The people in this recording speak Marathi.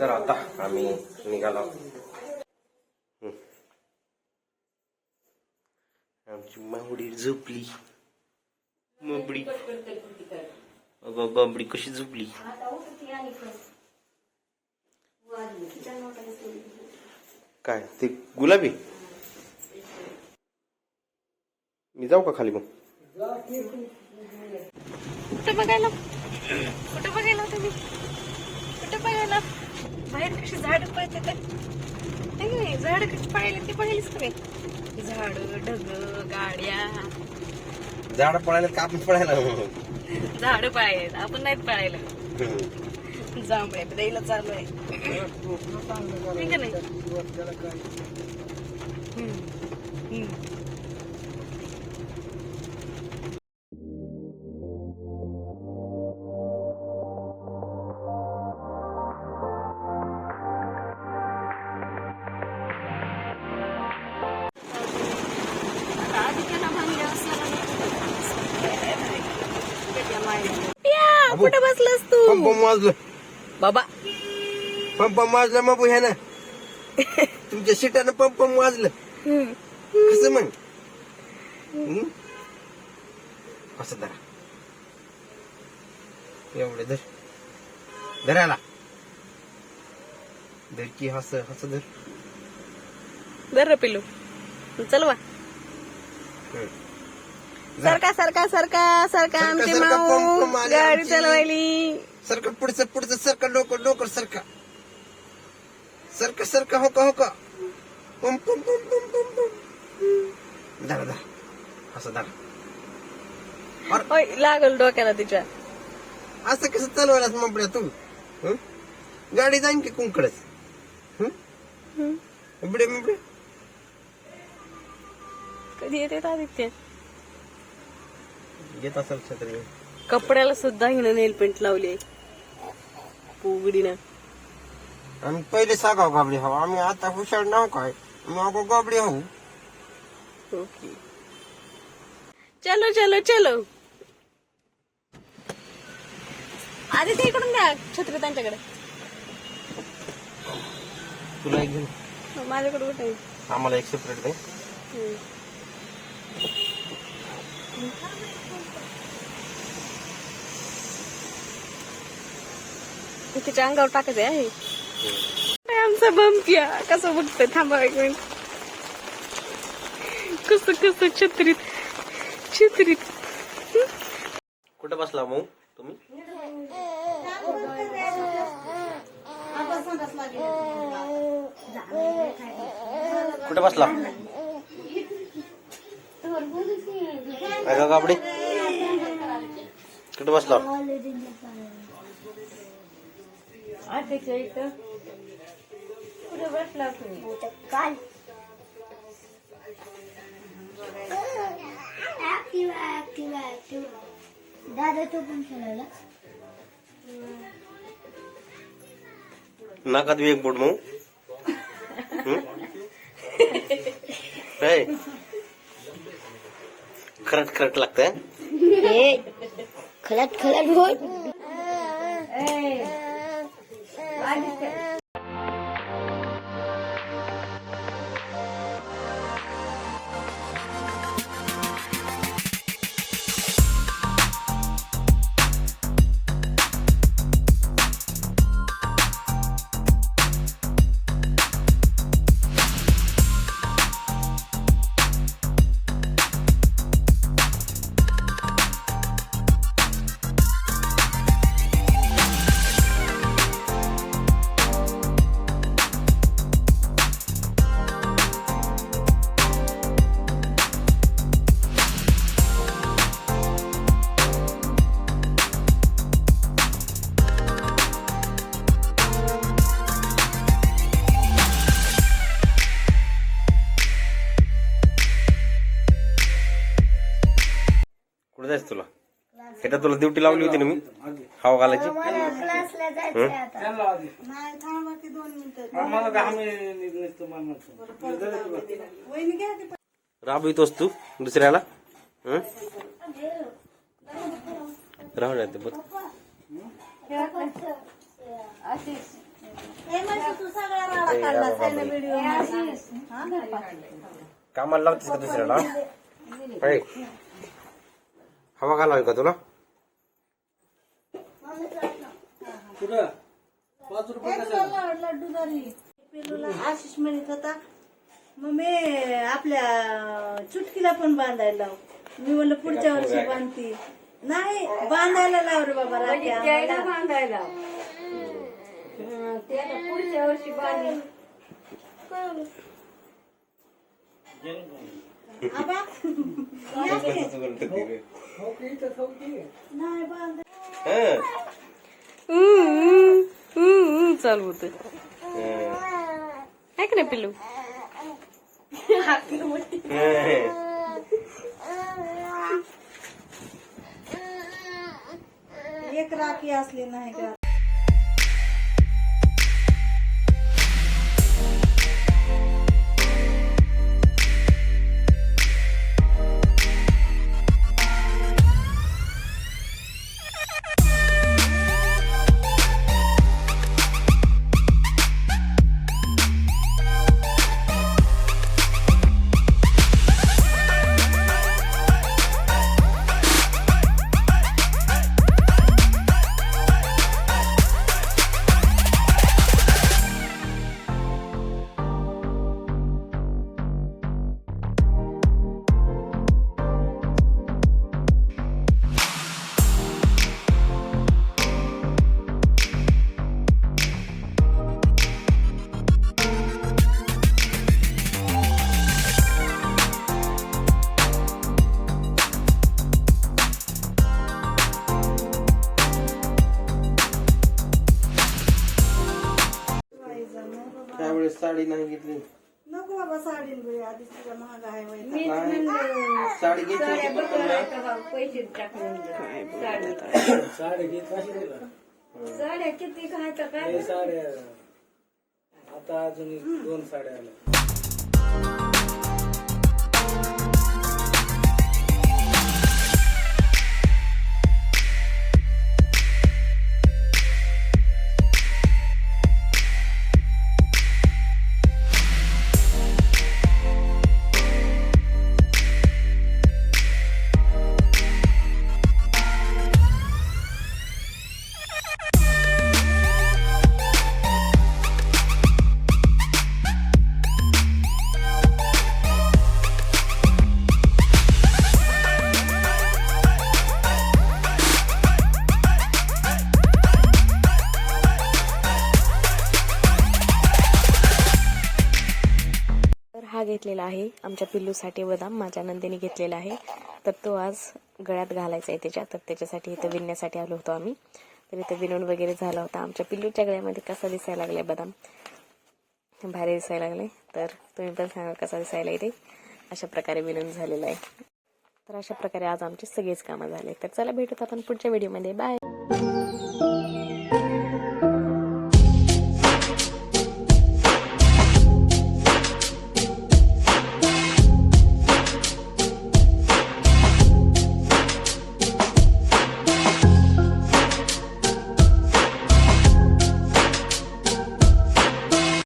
तर आता आम्ही निघालो. आमची मावडी झोपली. मबडी अगं बाबडी कशी झोपली? काय ते गुलाबी? मी जाऊ का खाली मग? कुठं बघायला? कुठं बघायला तुम्ही बघायला बाहेर कशी झाड पळते ते झाड कशी पळायला ते पळालीच तुम्ही झाड ढग गाड्या. झाड पळायला का आपण पळायला झाड पळायला आपण नाहीत पळायला. जांभळे द्यायला चालू आहे. है का नाही? पिया, कुठं बसलास तू? पंप वाजलं. बाबा. पंप वाजलं मग ह्यानं तुमच्या शिटानं पंप वाजलं. हम्म. कसं मग? कसं धरा. एवढं धर. धरायला. धर की हस हस धर. दर रे पिलू चलवा हं. सरका सरका सरका सरका आमची सरका, माऊ. पंप गाडी आमची. चालवायली. सरका पुढचं पुढचं सरका डोकं डोकर सरका सरका सरका हो का हो का पम पम पम पम पम पम. धरा धरा. असं धरा. ओय, लागल डोक्याला तिच्या. असं कसं चालवायलाच मपड्या तू? हं? गाडी जाईन की कुंकडच मपडे मपडे कधी येते आदित्य? येत असेल छत्री. कपड्याला सुद्धा हिनं नेल पेंट लावली पुगडीनं आम्ही पहिले सागाव गाबडी हवं. आम्ही आता हुशार नाव काय? आम्ही अगो गाबडी हवं. ओके. चलो चलो चलो. आधी ते इकडून द्या छत्री त्यांच्याकडे. तुला एक घेऊन. माझ्याकडे कुठे आहे? आम्हाला एक सेपरेट दे. हम्म. तिच्या अंगावर टाकायचं आहे. काय आमचा बंपिया? कसं बघतोय? थांबा एक मिनिट कसं कसं छत्रीत छत्रीत. कुठे बसला मग तुम्ही? कुठे बसला? अगं गाबडे. कुठे बसला? अध्यक्ष इथं कुठे बसला तुम्ही. काल ऍक्टिव्ह ऍक्टिव्ह ऍक्टिव्ह दादा तो पण खेळायला नाकात एक बोट मग. खरट खरट लागतंय. हे खलत खलत एकदा तुला ड्युटी लावली होती ना मी? हवा घालायची? क्लासला जायचं आता. राबवितोस तू. दुसऱ्याला. हं? राहू द्या ते बघ कामाला लावतेस का दुसऱ्याला. हवा घालावी का तुला? पेलूला आशिष म्हणत होता मग मी आपल्या चुटकीला पण बांधायला लाव. मी म्हणलं पुढच्या वर्षी बांधते. नाही बांधायला लाव रे बाबा राखी आम्हाला. बांधायला त्याला पुढच्या वर्षी बांधेल. आबा या की. नाही बांध चालू होत। ऐक ना पिल्लू? एक राखी असली नाही का साडी नाही घेतली. नको बाबा साडी न बाई, आधीच तुझा महाग आहे वय. साडी घ्यायची होती पण म्हणलं, पैसे टाकून साड्या किती घालता काय? हे साड्या. आता अजून दोन साड्या आल्या. घेतलेला आहे. आमच्या पिल्लूसाठी बदाम माझ्या नंदिनी घेतलेला आहे. तर तो आज गळ्यात घालायचा आहे त्याच्या. तर त्याच्यासाठी इथं विणण्यासाठी आलो होतो आम्ही. तर इथं विणून वगैरे झाला होता. आमच्या पिल्लूच्या गळ्यामध्ये कसा दिसायला लागलाय बदाम? भारी दिसायला लागले. तर तुम्ही पण सांगा कसा दिसायला इथे अशा प्रकारे विणून झालेला आहे. तर अशा प्रकारे आज आमचे सगळेच कामं झाले. तर चला भेटूत आपण पुढच्या व्हिडिओमध्ये बाय